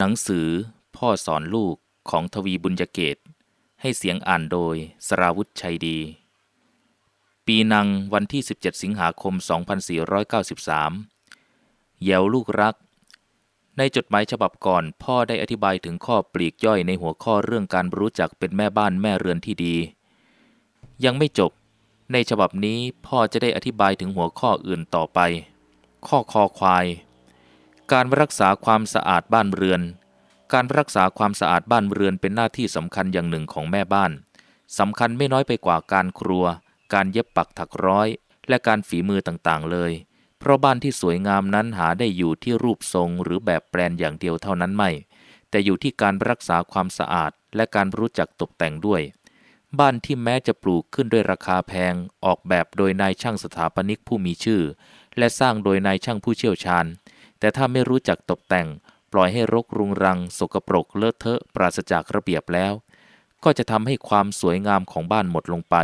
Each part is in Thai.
หนังสือพ่อสอนลูกของทวีบุญยเกต ให้เสียงอ่านโดยสราวุธชัยดี ปีนังวันที่ 17 สิงหาคม 2493 เยาวลูกรัก ในจดหมายฉบับก่อนพ่อได้อธิบายถึงข้อปลีกย่อยในหัวข้อเรื่องการรู้จักเป็นแม่บ้านแม่เรือนที่ดี ยังไม่จบ ในฉบับนี้พ่อจะได้อธิบายถึงหัวข้ออื่นต่อไป ข้อคอควาย การรักษาความสะอาดบ้านเรือน การรักษาความสะอาดบ้านเรือนเป็นหน้าที่สำคัญอย่างหนึ่งของแม่บ้านสำคัญไม่น้อยไปกว่าการครัว การเย็บปักถักร้อย และการฝีมือต่างๆเลย เพราะบ้านที่สวยงามนั้นหาได้อยู่ที่รูปทรงหรือแบบแปลนอย่างเดียวเท่านั้นไม่ แต่อยู่ที่การรักษาความสะอาดและการรู้จักตกแต่งด้วย บ้านที่แม้จะปลูกขึ้นด้วยราคาแพง ออกแบบโดยนายช่างสถาปนิกผู้มีชื่อ และสร้างโดยนายช่างผู้เชี่ยวชาญ แต่ถ้าไม่รู้จักตกแต่ง ปล่อยให้รกรุงรัง สกปรกเลอะเทอะปราศจากระเบียบแล้ว ก็จะทำให้ความสวยงามของบ้านหมดลงไป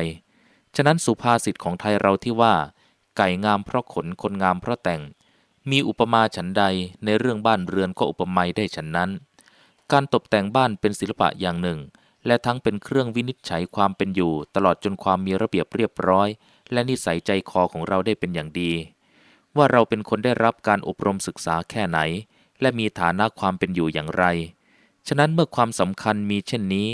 ฉะนั้นสุภาษิตของไทยเราที่ว่า ไก่งามเพราะขนคนงามเพราะแต่ง มีอุปมาฉันใดในเรื่องบ้านเรือนก็อุปไมยได้ฉันนั้น การตกแต่งบ้านเป็นศิลปะอย่างหนึ่ง และทั้งเป็นเครื่องวินิจฉัยความเป็นอยู่ ตลอดจนความมีระเบียบเรียบร้อย และนิสัยใจคอของเราได้เป็นอย่างดี ว่าเราเป็นคนได้รับการอบรมศึกษาแค่ไหน และมีฐานะความเป็นอยู่อย่างไร ฉะนั้นเมื่อความสำคัญมีเช่นนี้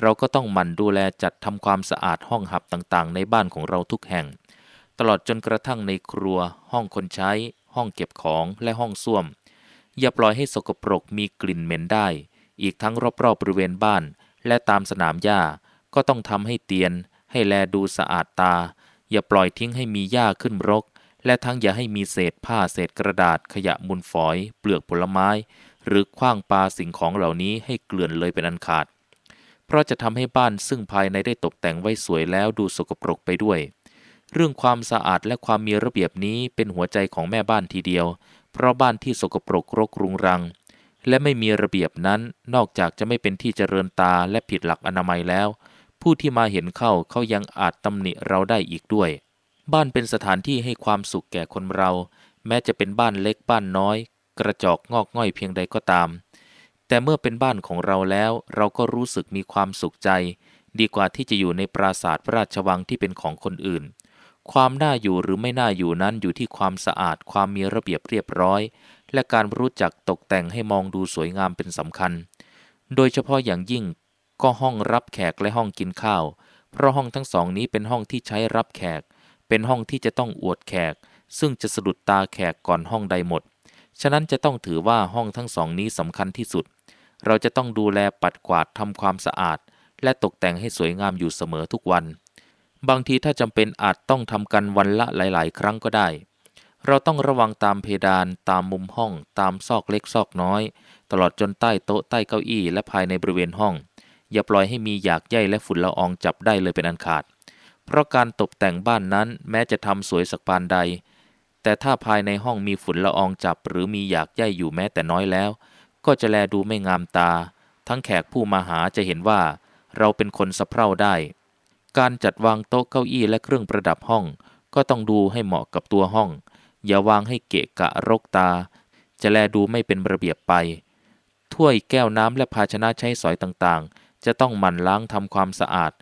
เราก็ต้องหมั่นดูแลจัดทำความสะอาดห้องหับต่างๆ ในบ้านของเราทุกแห่ง ตลอดจนกระทั่งในครัว ห้องคนใช้ ห้องเก็บของและห้องส้วม อย่าปล่อยให้สกปรกมีกลิ่นเหม็นได้ อีกทั้งรอบๆบริเวณบ้าน และตามสนามหญ้าก็ต้องทำให้เตียน ให้แลดูสะอาดตา อย่าปล่อยทิ้งให้มีหญ้าขึ้นรก และทั้งอย่าให้มีเศษผ้าเศษกระดาษขยะมูลฝอย เปลือกผลไม้ หรือคว้างปลาสิ่งของเหล่านี้ให้เกลื่อนเลยเป็นอันขาด เพราะจะทำให้บ้านซึ่งภายในได้ตกแต่งไว้สวยแล้วดูสกปรกไปด้วย เรื่องความสะอาดและความมีระเบียบนี้เป็นหัวใจของแม่บ้านทีเดียว เพราะบ้านที่สกปรกรกรุงรัง และไม่มีระเบียบนั้นนอกจากจะไม่เป็นที่เจริญตาและผิดหลักอนามัยแล้ว ผู้ที่มาเห็นเข้าเขายังอาจตำหนิเราได้อีกด้วย บ้านเป็นสถานที่ให้ความสุขแก่คนเรา แม้จะเป็นบ้านเล็กบ้านน้อย กระจอกงอกง่อยเพียงใดก็ตาม แต่เมื่อเป็นบ้านของเราแล้ว เราก็รู้สึกมีความสุขใจ ดีกว่าที่จะอยู่ในปราสาทพระราชวังที่เป็นของคนอื่น ความน่าอยู่หรือไม่น่าอยู่นั้นอยู่ที่ความสะอาดความมีระเบียบเรียบร้อย และการรู้จักตกแต่งให้มองดูสวยงามเป็นสำคัญ โดยเฉพาะอย่างยิ่งก็ห้องรับแขกและห้องกินข้าว เพราะห้องทั้งสองนี้เป็นห้องที่ใช้รับแขก เป็นห้องที่จะต้องอวดแขก ซึ่งจะสะดุดตาแขกก่อนห้องใดหมด ฉะนั้นจะต้องถือว่าห้องทั้งสองนี้สำคัญที่สุด เราจะต้องดูแลปัดกวาดทำความสะอาด และตกแต่งให้สวยงามอยู่เสมอทุกวัน บางทีถ้าจำเป็นอาจต้องทำกันวันละหลาย ๆ ครั้งก็ได้ เราต้องระวังตามเพดาน ตามมุมห้อง ตามซอกเล็กซอกน้อย ตลอดจนใต้โต๊ะใต้เก้าอี้และภายในบริเวณห้อง อย่าปล่อยให้มีหยากใยและฝุ่นละอองจับได้เลยเป็นอันขาด เพราะการตกแต่งบ้านนั้นแม้จะทำสวยสักปานใด แต่ถ้าภายในห้องมีฝุ่นละอองจับหรือมีหยากใยอยู่แม้แต่น้อยแล้ว ก็จะแลดูไม่งามตา ทั้งแขกผู้มาหาจะเห็นว่า เราเป็นคนสะเพร่าได้ การจัดวางโต๊ะเก้าอี้และเครื่องประดับห้อง ก็ต้องดูให้เหมาะกับตัวห้อง อย่าวางให้เกะกะรกตา จะแลดูไม่เป็นระเบียบไป ถ้วยแก้วน้ำและภาชนะใช้สอยต่างๆ จะต้องหมั่นล้างทำความสะอาด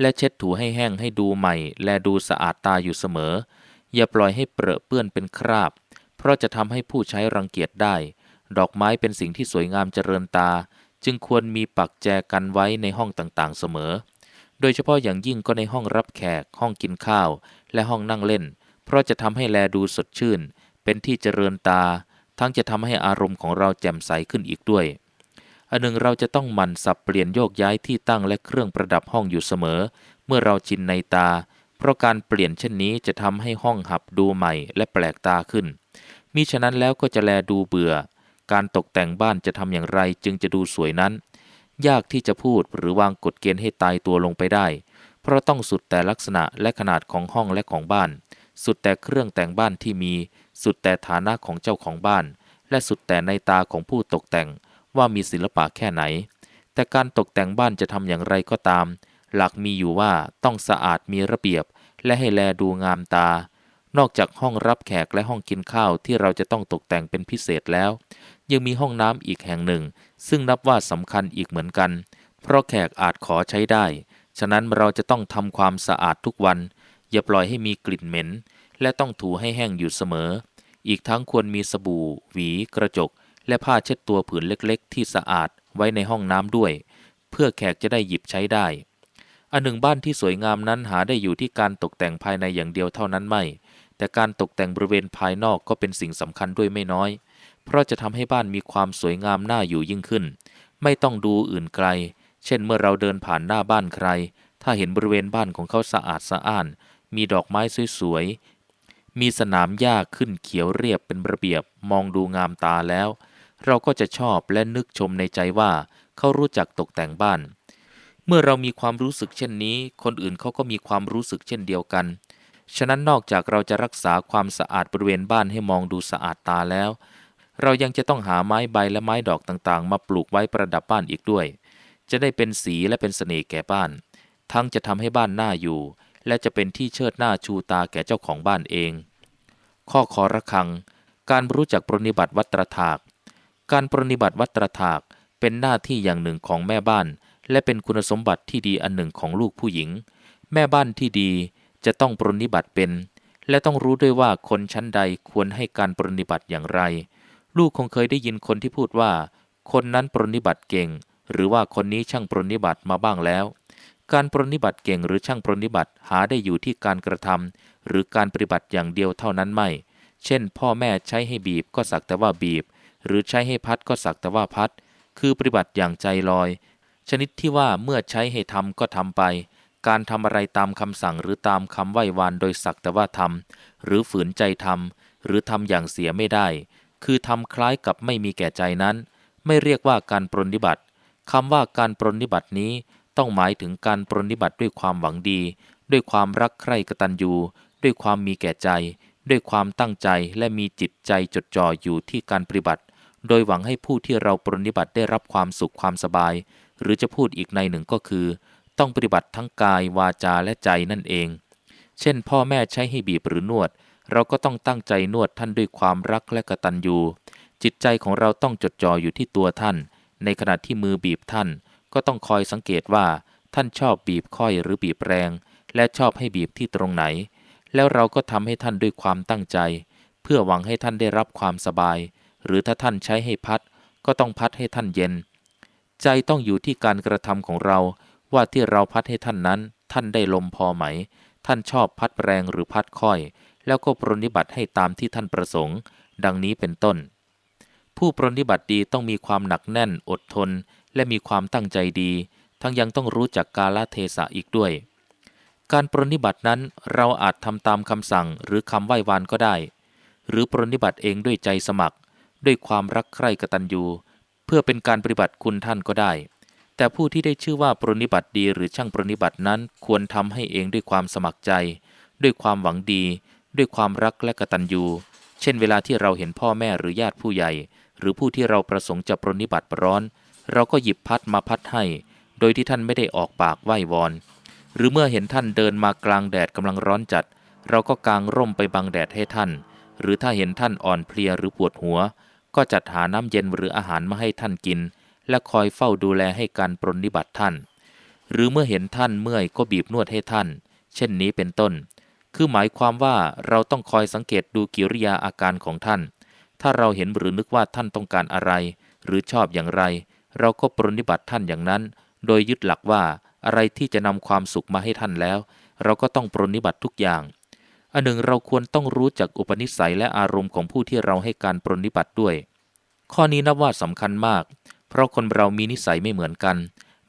และเช็ดถูให้แห้งให้ดูใหม่ และดูสะอาดตาอยู่เสมอ อย่าปล่อยให้เปรอะเปื้อนเป็นคราบ เพราะจะทำให้ผู้ใช้รังเกียจได้ ดอกไม้เป็นสิ่งที่สวยงามเจริญตา จึงควรมีปักแจกันไว้ในห้องต่างๆ เสมอ โดยเฉพาะอย่างยิ่งก็ในห้องรับแขก ห้องกินข้าว และห้องนั่งเล่น เพราะจะทำให้แลดูสดชื่น เป็นที่เจริญตา ทั้งจะทำให้อารมณ์ของเราแจ่มใสขึ้นอีกด้วย อันหนึ่งเราจะต้องหมั่นสับเปลี่ยนโยกย้ายที่ตั้งและเครื่องประดับห้องอยู่เสมอ เมื่อเราชินในตา เพราะการเปลี่ยนเช่นนี้จะทำให้ห้องหับดูใหม่และแปลกตาขึ้นมิฉะนั้นแล้วก็จะแลดูเบื่อ การตกแต่งบ้านจะทำอย่างไรจึงจะดูสวยนั้น ยากที่จะพูดหรือวางกฎเกณฑ์ให้ตายตัวลงไปได้ เพราะต้องสุดแต่ลักษณะและขนาดของห้องและของบ้าน สุดแต่เครื่องแต่งบ้านที่มี สุดแต่ฐานะของเจ้าของบ้าน และสุดแต่ในตาของผู้ตกแต่ง ว่ามีศิลปะแค่ไหน แต่การตกแต่งบ้านจะทำอย่างไรก็ตาม หลักมีอยู่ว่าต้องสะอาดมีระเบียบ และให้แลดูงามตา นอกจากห้องรับแขกและห้องกินข้าวที่เราจะต้องตกแต่งเป็นพิเศษแล้ว ยังมีห้องน้ำอีกแห่งหนึ่ง ซึ่งนับว่าสำคัญอีกเหมือนกัน เพราะแขกอาจขอใช้ได้ ฉะนั้นเราจะต้องทำความสะอาดทุกวัน อย่าปล่อยให้มีกลิ่นเหม็น และต้องถูให้แห้งอยู่เสมอ อีกทั้งควรมีสบู่ หวี กระจก และผ้าเช็ดตัวผืนเล็กๆ ที่สะอาดไว้ในห้องน้ำด้วย เพื่อแขกจะได้หยิบใช้ได้ อันหนึ่งบ้านที่สวยงามนั้นหาได้อยู่ที่การตกแต่งภายในอย่างเดียวเท่านั้นไม่ แต่การตกแต่งบริเวณภายนอกก็เป็นสิ่งสำคัญด้วยไม่น้อย เพราะจะทำให้บ้านมีความสวยงามน่าอยู่ยิ่งขึ้น ไม่ต้องดูอื่นไกล เช่นเมื่อเราเดินผ่านหน้าบ้านใคร ถ้าเห็นบริเวณบ้านของเขาสะอาดสะอ้าน มีดอกไม้สวยๆมีสนามหญ้าขึ้นเขียวเรียบเป็นระเบียบมองดูงามตาแล้ว เราก็จะชอบและนึกชมในใจว่าเขารู้จักตกแต่งบ้าน เมื่อเรามีความรู้สึกเช่นนี้ คนอื่นเขาก็มีความรู้สึกเช่นเดียวกัน ฉะนั้นนอกจากเราจะรักษาความสะอาดบริเวณบ้านให้มองดูสะอาดตาแล้ว เรายังจะต้องหาไม้ใบและไม้ดอกต่างๆ มาปลูกไว้ประดับบ้านอีกด้วย จะได้เป็นสีและเป็นเสน่ห์แก่บ้าน ทั้งจะทำให้บ้านน่าอยู่ และจะเป็นที่เชิดหน้าชูตาแก่เจ้าของบ้านเอง ข้อขอระคัง การรู้จักปรนิบัติวัตรถาก การปรนิบัติวัตรถากเป็นหน้าที่อย่างหนึ่งของแม่บ้าน และเป็นคุณสมบัติที่ดีอันหนึ่งของลูกผู้หญิง แม่บ้านที่ดีจะต้องปรนิบัติเป็น และต้องรู้ด้วยว่าคนชั้นใดควรให้การปรนิบัติอย่างไร ลูกคงเคยได้ยินคนที่พูดว่า คนนั้นปรนิบัติเก่ง หรือว่าคนนี้ช่างปรนิบัติมาบ้างแล้ว การปรนิบัติเก่งหรือช่างปรนิบัติหาได้อยู่ที่การกระทำหรือการปฏิบัติอย่างเดียวเท่านั้นไม่ เช่น พ่อแม่ใช้ให้บีบก็สักแต่ว่าบีบ หรือใช้ให้พัดก็สักแต่ว่าพัด คือปฏิบัติอย่างใจลอย ชนิดที่ว่าเมื่อใช้ให้ทำก็ทำไป การทำอะไรตามคำสั่งหรือตามคำไหว้วานโดยสักแต่ว่าทำหรือฝืนใจทำหรือทำอย่างเสียไม่ได้ คือทำคล้ายกับไม่มีแก่ใจนั้น ไม่เรียกว่าการปรนนิบัติคำว่าการปรนนิบัตินี้ต้องหมายถึงการปรนนิบัติด้วยความหวังดี ด้วยความรักใคร่กตัญญูด้วยความมีแก่ใจ ด้วยความตั้งใจและมีจิตใจจดจ่ออยู่ที่การปฏิบัติ โดยหวังให้ผู้ที่เราปรนนิบัติได้รับความสุขความสบาย หรือจะพูดอีกในหนึ่งก็คือ ต้องปฏิบัติทั้งกายวาจาและใจนั่นเอง เช่น พ่อแม่ใช้ให้บีบหรือนวด เราก็ต้องตั้งใจนวดท่านด้วยความรักและกตัญญูจิตใจของเราต้องจดจ่ออยู่ที่ตัวท่าน ในขณะที่มือบีบท่าน ก็ต้องคอยสังเกตว่าท่านชอบบีบค่อยหรือบีบแรง และชอบให้บีบที่ตรงไหน แล้วเราก็ทำให้ท่านด้วยความตั้งใจ เพื่อหวังให้ท่านได้รับความสบาย หรือถ้าท่านใช้ให้พัด ก็ต้องพัดให้ท่านเย็น ใจต้องอยู่ที่การกระทำของเรา ว่าที่เราพัดให้ท่านนั้น ท่านได้ลมพอไหม ท่านชอบพัดแรงหรือพัดค่อย แล้วก็ปรนนิบัติให้ตามที่ท่านประสงค์ ดังนี้เป็นต้น ผู้ปรนนิบัติดีต้องมีความหนักแน่นอดทน และมีความตั้งใจดี ทั้งยังต้องรู้จักกาลเทศะอีกด้วย การปรนนิบัตินั้นเราอาจทำตามคำสั่งหรือคำไหว้วานก็ได้ หรือปรนนิบัติเองด้วยใจสมัคร ด้วยความรักใคร่กตัญญูเพื่อเป็นการปฏิบัติคุณท่านก็ได้ แต่ผู้ที่ได้ชื่อว่าปรนิบัติดีหรือช่างปรนิบัตินั้นควรทำให้เองด้วยความสมัครใจ ด้วยความหวังดี ด้วยความรักและกตัญญู เช่นเวลาที่เราเห็นพ่อแม่หรือญาติผู้ใหญ่ หรือผู้ที่เราประสงค์จะปรนิบัติร้อน เราก็หยิบพัดมาพัดให้ โดยที่ท่านไม่ได้ออกปากไหว้วอน หรือเมื่อเห็นท่านเดินมากลางแดดกำลังร้อนจัด เราก็กางร่มไปบังแดดให้ท่าน หรือถ้าเห็นท่านอ่อนเพลียหรือปวดหัว ก็จัดหาน้ำเย็นหรืออาหารมาให้ท่านกิน และคอยเฝ้าดูแลให้การปรนนิบัติท่าน หรือเมื่อเห็นท่านเมื่อยก็บีบนวดให้ท่าน เช่นนี้เป็นต้น คือหมายความว่าเราต้องคอยสังเกตดูกิริยาอาการของท่าน ถ้าเราเห็นหรือนึกว่าท่านต้องการอะไร หรือชอบอย่างไร เราก็ปรนนิบัติท่านอย่างนั้น โดยยึดหลักว่าอะไรที่จะนำความสุขมาให้ท่านแล้ว เราก็ต้องปรนนิบัติทุกอย่าง อันหนึ่งเราควรต้องรู้จักอุปนิสัยและอารมณ์ของผู้ที่เราให้การปรนนิบัติด้วย ข้อนี้นับว่าสำคัญมาก เพราะคนเรามีนิสัยไม่เหมือนกัน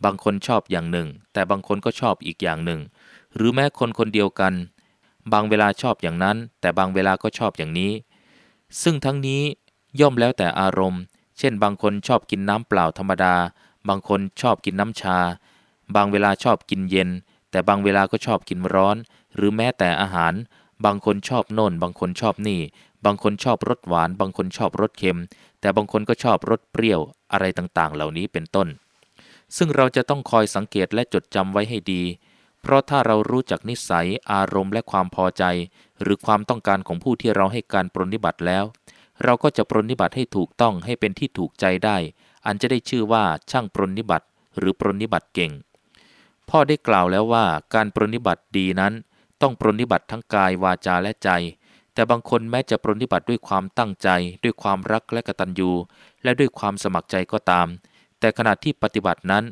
บางคนชอบอย่างหนึ่ง แต่บางคนก็ชอบอีกอย่างหนึ่ง หรือแม้คนคนเดียวกัน บางเวลาชอบอย่างนั้น แต่บางเวลาก็ชอบอย่างนี้ ซึ่งทั้งนี้ย่อมแล้วแต่อารมณ์ เช่น บางคนชอบกินน้ำเปล่าธรรมดา บางคนชอบกินน้ำชา บางเวลาชอบกินเย็น แต่บางเวลาก็ชอบกินร้อน หรือแม้แต่อาหาร บางคนชอบโน่น บางคนชอบนี่ บางคนชอบรสหวาน บางคนชอบรสเค็ม แต่บางคนก็ชอบรสเปรี้ยวอะไรต่างๆ เหล่านี้เป็นต้น ซึ่งเราจะต้องคอยสังเกตและจดจำไว้ให้ดี เพราะถ้าเรารู้จักนิสัย อารมณ์และความพอใจ หรือความต้องการของผู้ที่เราให้การปรนนิบัติแล้ว เราก็จะปรนนิบัติให้ถูกต้องให้เป็นที่ถูกใจได้ อันจะได้ชื่อว่าช่างปรนนิบัติ หรือปรนนิบัติเก่ง พ่อได้กล่าวแล้วว่าการปรนนิบัติดีนั้น ต้องปรนนิบัติทั้งกายวาจาและใจ แต่บางคนแม้จะปรนนิบัติด้วยความตั้งใจ ด้วยความรักและกตัญญู และด้วยความสมัครใจก็ตาม แต่ขณะที่ปฏิบัตินั้น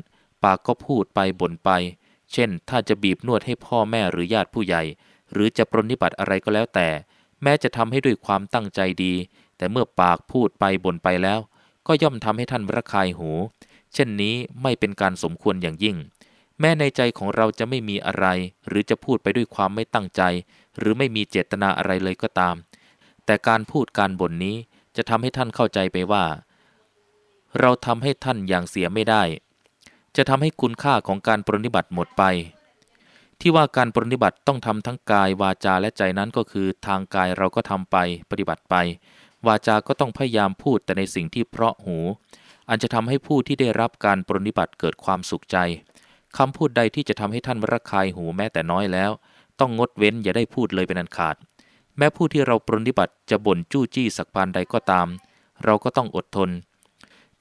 ปากก็พูดไปบ่นไป เช่น ถ้าจะบีบนวดให้พ่อแม่หรือญาติผู้ใหญ่ หรือจะปรนนิบัติอะไรก็แล้วแต่ แม้จะทำให้ด้วยความตั้งใจดี แต่เมื่อปากพูดไปบ่นไปแล้ว ก็ย่อมทำให้ท่านระคายหู เช่นนี้ไม่เป็นการสมควรอย่างยิ่ง แม้ในใจของเราจะไม่มีอะไร หรือจะพูดไปด้วยความไม่ตั้งใจ หรือไม่มีเจตนาอะไรเลยก็ตาม แต่การพูดการบ่นนี้จะทำให้ท่านเข้าใจไปว่า เราทำให้ท่านอย่างเสียไม่ได้ จะทำให้คุณค่าของการปรนนิบัติหมดไป ที่ว่าการปรนนิบัติต้องทำทั้งกายวาจาและใจนั้นก็คือ ทางกายเราก็ทำไปปฏิบัติไป วาจาก็ต้องพยายามพูดแต่ในสิ่งที่เพราะหู อันจะทำให้ผู้ที่ได้รับการปรนนิบัติเกิดความสุขใจ คำพูดใดที่จะทำให้ท่านระคายหูแม้แต่น้อยแล้ว ต้องงดเว้นอย่าได้พูดเลยเป็นอันขาด แม้ผู้ที่เราปรนนิบัติจะบ่นจู้จี้สักปานใดก็ตาม เราก็ต้องอดทน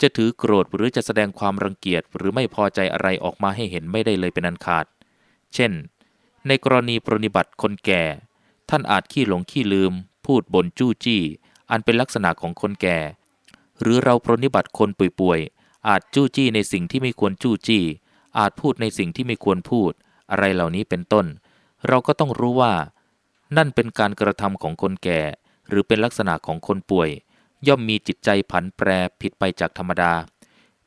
จะถือโกรธหรือจะแสดงความรังเกียจหรือไม่พอใจอะไรออกมาให้เห็นไม่ได้เลยเป็นอันขาด เช่น ในกรณีปรนนิบัติคนแก่ ท่านอาจขี้หลงขี้ลืม พูดบ่นจู้จี้ อันเป็นลักษณะของคนแก่ หรือเราปรนนิบัติคนป่วยๆอาจจู้จี้ในสิ่งที่ไม่ควรจู้จี้ อาจพูดในสิ่งที่ไม่ควรพูด อะไรเหล่านี้เป็นต้น เราก็ต้องรู้ว่า นั่นเป็นการกระทำของคนแก่ หรือเป็นลักษณะของคนป่วย ย่อมมีจิตใจผันแปรผิดไปจากธรรมดา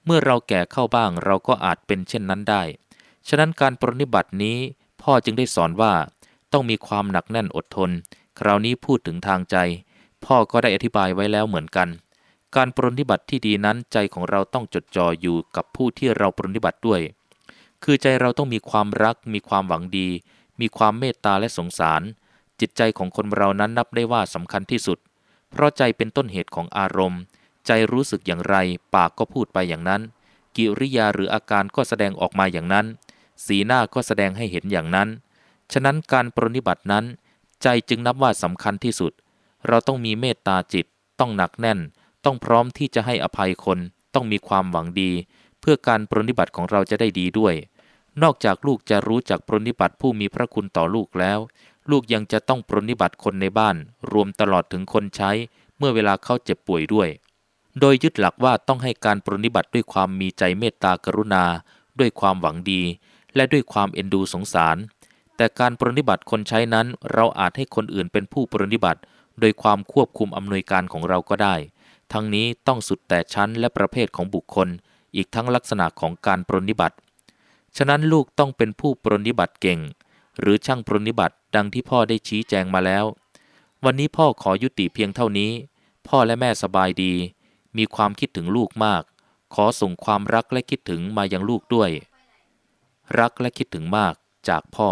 เมื่อเราแก่เข้าบ้างเราก็อาจเป็นเช่นนั้นได้ ฉะนั้นการปรนนิบัตินี้พ่อจึงได้สอนว่า ต้องมีความหนักแน่นอดทน คราวนี้พูดถึงทางใจ พ่อก็ได้อธิบายไว้แล้วเหมือนกันการปรนนิบัติที่ดีนั้นใจของเราต้องจดจ่ออยู่กับผู้ที่เราปรนนิบัติด้วย คือใจเราต้องมีความรัก มีความหวังดี มีความเมตตาและสงสาร จิตใจของคนเรานั้นนับได้ว่าสำคัญที่สุด เพราะใจเป็นต้นเหตุของอารมณ์ ใจรู้สึกอย่างไร ปากก็พูดไปอย่างนั้น กิริยาหรืออาการก็แสดงออกมาอย่างนั้น สีหน้าก็แสดงให้เห็นอย่างนั้น ฉะนั้นการปรนนิบัตินั้น ใจจึงนับว่าสำคัญที่สุด เราต้องมีเมตตาจิต ต้องหนักแน่น ต้องพร้อมที่จะให้อภัยคน ต้องมีความหวังดี เพื่อการปรนนิบัติของเราจะได้ดีด้วย นอกจากลูกจะรู้จักปรนิบัติผู้มีพระคุณต่อลูกแล้ว ลูกยังจะต้องปรนนิบัติคนในบ้าน รวมตลอดถึงคนใช้ เมื่อเวลาเขาเจ็บป่วยด้วย โดยยึดหลักว่าต้องให้การปรนนิบัติด้วยความมีใจเมตตากรุณา ด้วยความหวังดี และด้วยความเอ็นดูสงสาร แต่การปรนนิบัติคนใช้นั้น เราอาจให้คนอื่นเป็นผู้ปรนนิบัติ โดยความควบคุมอำนวยการของเราก็ได้ ทั้งนี้ต้องสุดแต่ชั้นและประเภทของบุคคล อีกทั้งลักษณะของการปรนนิบัติ ฉะนั้นลูกต้องเป็นผู้ปรนนิบัติเก่ง หรือช่างปรนนิบัติดังที่พ่อได้ชี้แจงมาแล้ว วันนี้พ่อขอยุติเพียงเท่านี้ พ่อและแม่สบายดี มีความคิดถึงลูกมาก ขอส่งความรักและคิดถึงมายังลูกด้วย รักและคิดถึงมากจากพ่อ